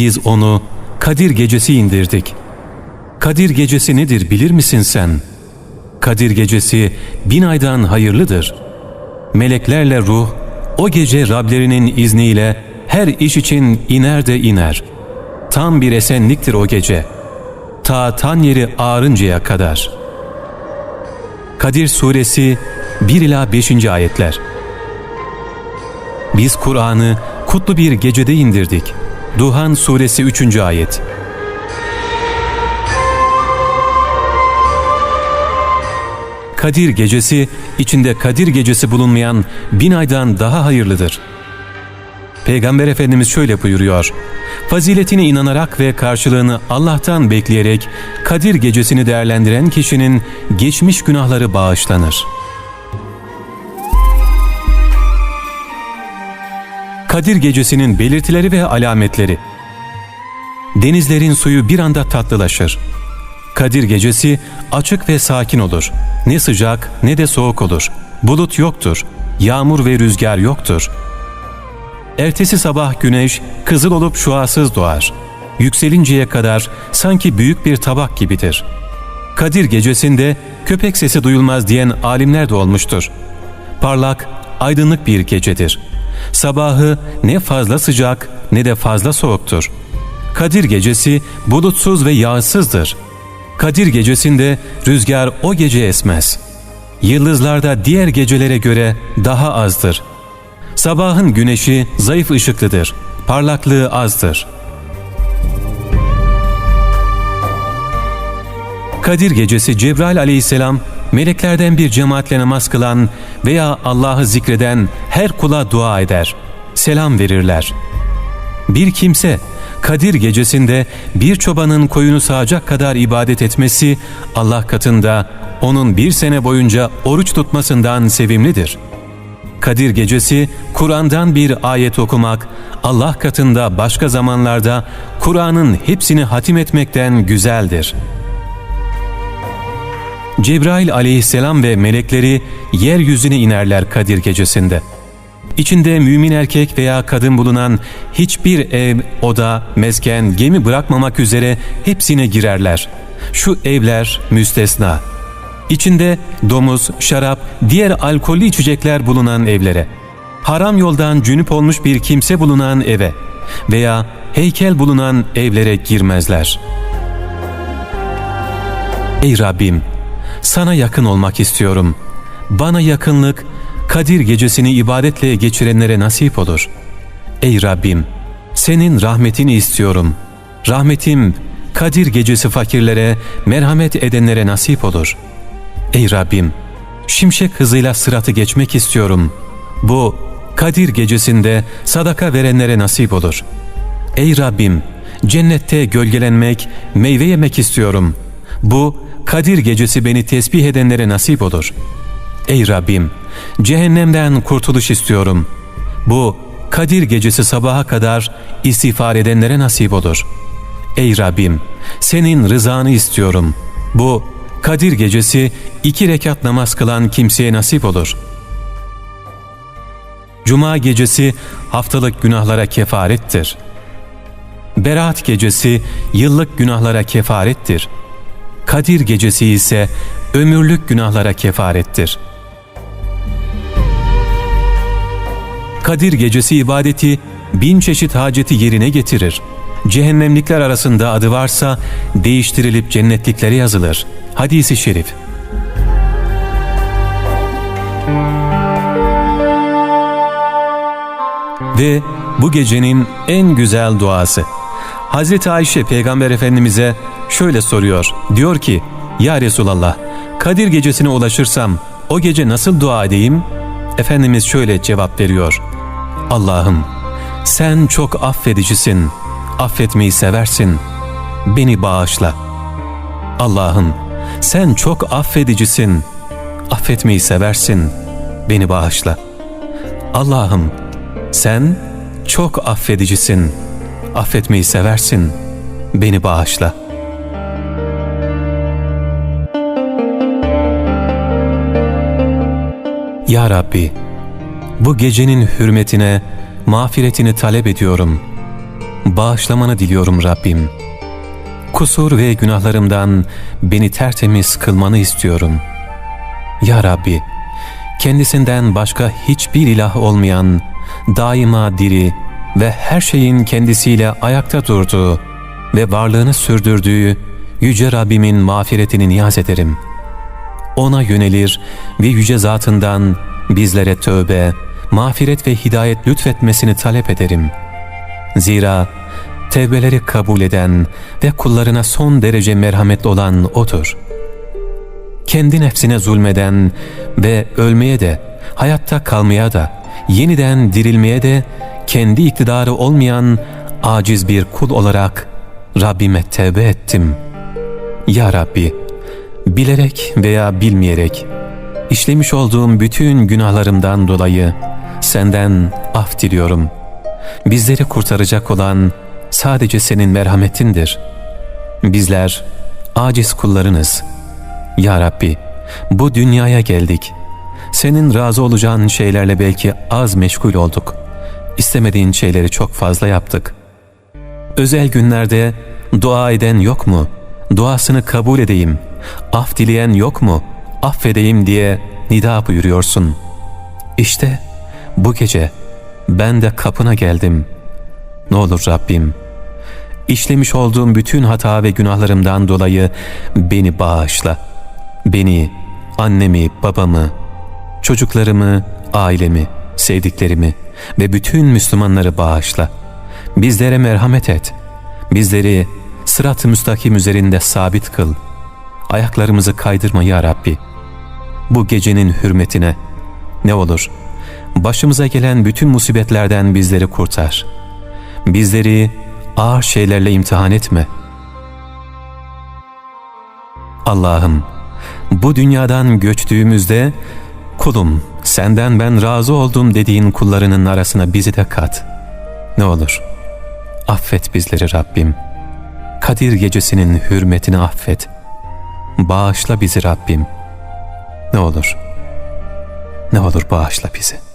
Biz onu Kadir gecesi indirdik. Kadir gecesi nedir bilir misin sen? Kadir gecesi bin aydan hayırlıdır. Meleklerle ruh o gece Rablerinin izniyle her iş için iner de iner. Tam bir esenliktir o gece. Ta tan yeri ağrıncaya kadar. Kadir suresi 1 ila 5. ayetler. Biz Kur'an'ı kutlu bir gecede indirdik. Duhan suresi 3. ayet. Kadir gecesi içinde Kadir gecesi bulunmayan bin aydan daha hayırlıdır. Peygamber Efendimiz şöyle buyuruyor. Faziletine inanarak ve karşılığını Allah'tan bekleyerek Kadir gecesini değerlendiren kişinin geçmiş günahları bağışlanır. Kadir gecesinin belirtileri ve alametleri Denizlerin suyu bir anda tatlılaşır. Kadir gecesi açık ve sakin olur. Ne sıcak ne de soğuk olur. Bulut yoktur. Yağmur ve rüzgar yoktur. Ertesi sabah güneş kızıl olup şuasız doğar. Yükselinceye kadar sanki büyük bir tabak gibidir. Kadir gecesinde köpek sesi duyulmaz diyen alimler de olmuştur. Parlak, aydınlık bir gecedir. Sabahı ne fazla sıcak ne de fazla soğuktur. Kadir gecesi bulutsuz ve yağsızdır. Kadir gecesinde rüzgar o gece esmez. Yıldızlarda diğer gecelere göre daha azdır. Sabahın güneşi zayıf ışıklıdır. Parlaklığı azdır. Kadir gecesi Cebrail aleyhisselam meleklerden bir cemaatle namaz kılan veya Allah'ı zikreden her kula dua eder. Selam verirler. Bir kimse Kadir gecesinde bir çobanın koyunu sağacak kadar ibadet etmesi Allah katında onun bir sene boyunca oruç tutmasından sevimlidir. Kadir gecesi Kur'an'dan bir ayet okumak Allah katında başka zamanlarda Kur'an'ın hepsini hatim etmekten güzeldir. Cebrail aleyhisselam ve melekleri yeryüzüne inerler Kadir gecesinde.'' İçinde mümin erkek veya kadın bulunan hiçbir ev, oda, mesken, gemi bırakmamak üzere hepsine girerler. Şu evler müstesna. İçinde domuz, şarap, diğer alkollü içecekler bulunan evlere, haram yoldan cünüp olmuş bir kimse bulunan eve veya heykel bulunan evlere girmezler. Ey Rabbim! Sana yakın olmak istiyorum. Bana yakınlık, Kadir gecesini ibadetle geçirenlere nasip olur. Ey Rabbim! Senin rahmetini istiyorum. Rahmetim Kadir gecesi fakirlere, merhamet edenlere nasip olur. Ey Rabbim! Şimşek hızıyla sıratı geçmek istiyorum. Bu Kadir gecesinde sadaka verenlere nasip olur. Ey Rabbim! Cennette gölgelenmek, meyve yemek istiyorum. Bu Kadir gecesi beni tesbih edenlere nasip olur. Ey Rabbim! Cehennemden kurtuluş istiyorum. Bu Kadir gecesi sabaha kadar istiğfar edenlere nasip olur. Ey Rabbim! Senin rızanı istiyorum. Bu Kadir gecesi iki rekat namaz kılan kimseye nasip olur. Cuma gecesi haftalık günahlara kefarettir. Berat gecesi yıllık günahlara kefarettir. Kadir gecesi ise ömürlük günahlara kefarettir.'' Kadir gecesi ibadeti bin çeşit haceti yerine getirir. Cehennemlikler arasında adı varsa değiştirilip cennetliklere yazılır. Hadisi şerif. Ve bu gecenin en güzel duası. Hazreti Ayşe Peygamber Efendimiz'e şöyle soruyor. Diyor ki, Ya Resulallah, Kadir gecesine ulaşırsam o gece nasıl dua edeyim? Efendimiz şöyle cevap veriyor. Allah'ım sen çok affedicisin, affetmeyi seversin, beni bağışla. Allah'ım sen çok affedicisin, affetmeyi seversin, beni bağışla. Allah'ım sen çok affedicisin, affetmeyi seversin, beni bağışla. Ya Rabbi, bu gecenin hürmetine mağfiretini talep ediyorum. bağışlamanı diliyorum Rabbim. Kusur ve günahlarımdan beni tertemiz kılmanı istiyorum. Ya Rabbi, kendisinden başka hiçbir ilah olmayan, daima diri ve her şeyin kendisiyle ayakta durduğu ve varlığını sürdürdüğü Yüce Rabbimin mağfiretini niyaz ederim. Ona yönelir ve yüce zatından bizlere tövbe, mağfiret ve hidayet lütfetmesini talep ederim. Zira tevbeleri kabul eden ve kullarına son derece merhametli olan O'dur. Kendi nefsine zulmeden ve ölmeye de, hayatta kalmaya da, yeniden dirilmeye de kendi iktidarı olmayan aciz bir kul olarak Rabbime tevbe ettim. Ya Rabbi, bilerek veya bilmeyerek işlemiş olduğum bütün günahlarımdan dolayı senden af diliyorum. Bizleri kurtaracak olan sadece senin merhametindir. Bizler aciz kullarınız. Ya Rabbi, bu dünyaya geldik. Senin razı olacağın şeylerle belki az meşgul olduk. İstemediğin şeyleri çok fazla yaptık. Özel günlerde dua eden yok mu? Duasını kabul edeyim. Af dileyen yok mu? Affedeyim diye nida buyuruyorsun. İşte bu gece ben de kapına geldim. Ne olur Rabbim, işlemiş olduğum bütün hata ve günahlarımdan dolayı beni bağışla. Beni, annemi, babamı, çocuklarımı, ailemi, sevdiklerimi ve bütün Müslümanları bağışla. Bizlere merhamet et. Bizleri sırat-ı müstakim üzerinde sabit kıl. Ayaklarımızı kaydırma ya Rabbi. Bu gecenin hürmetine ne olur başımıza gelen bütün musibetlerden bizleri kurtar. Bizleri ağır şeylerle imtihan etme. Allah'ım bu dünyadan göçtüğümüzde kulum senden ben razı oldum dediğin kullarının arasına bizi de kat. Ne olur affet bizleri Rabbim. Kadir gecesinin hürmetini affet. Bağışla bizi Rabbim. Ne olur, ne olur bağışla bizi.''